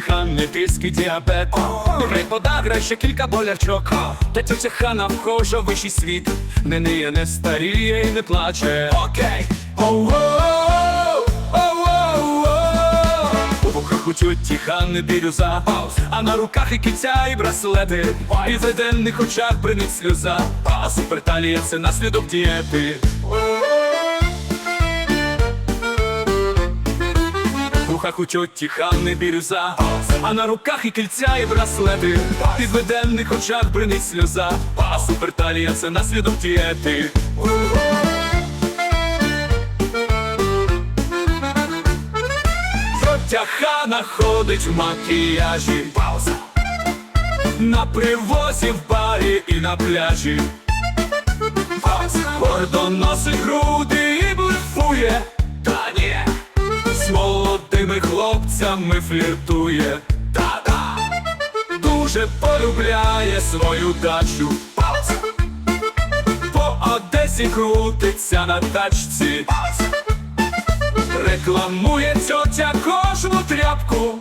Ханни тиск і діабет. Грей подагра, ще кілька болячок. Та тьотя Хана вхожа в вищий світ. Не ниє, не старіє і не плаче. Окей. У вухах Ханни бірюза А на руках і кільця, і браслети І в денних очах бринить сльоза А суперталія це наслідок дієти Ухах у тьоті Ханни бірюза. А на руках і кільця, і браслети. В підведенних очах бринить сльоза. А суперталія це наслідок дієти. Тьотя Хана ходить в макіяжі. На привозі в барі і на пляжі. Гордо носить груди і блефує хлопцями фліртує. Та-та Дуже полюбляє свою дачу. По Одесі крутиться на тачці. Рекламує тьотя кожну тряпку.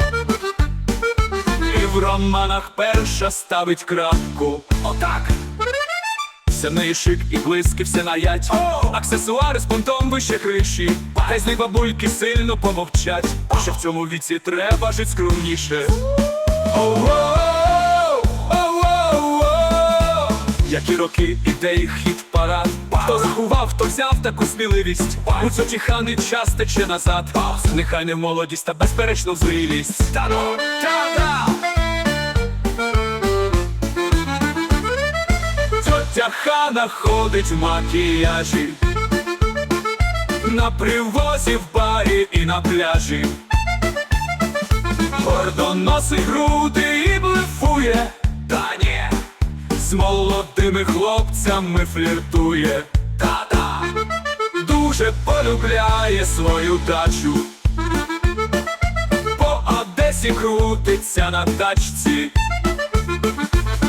І в романах перша ставить крапку. Отак В шик і блиски, все наять Аксесуари з понтом вище криші. Хай злі бабульки сильно помовчать. Що в цьому віці треба жить скромніше. Оу-оу-оу. Які роки ідеї хід парад. Хто заховав, хто взяв таку сміливість. У цьоті хани час тече назад. Нехай не молодість, та безперечно зрілість. Та ну, та-да! Тьотя хана ходить в макіяжі. На привозі в барі і на пляжі. Гордо носить груди і блефує. Та ні З молодими хлопцями фліртує. Та-та Дуже полюбляє свою дачу. По Одесі крутиться на тачці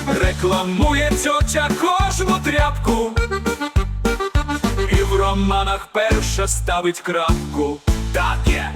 Рекламує тьотя кожну тряпку. І в романах перша ставить крапку. Так є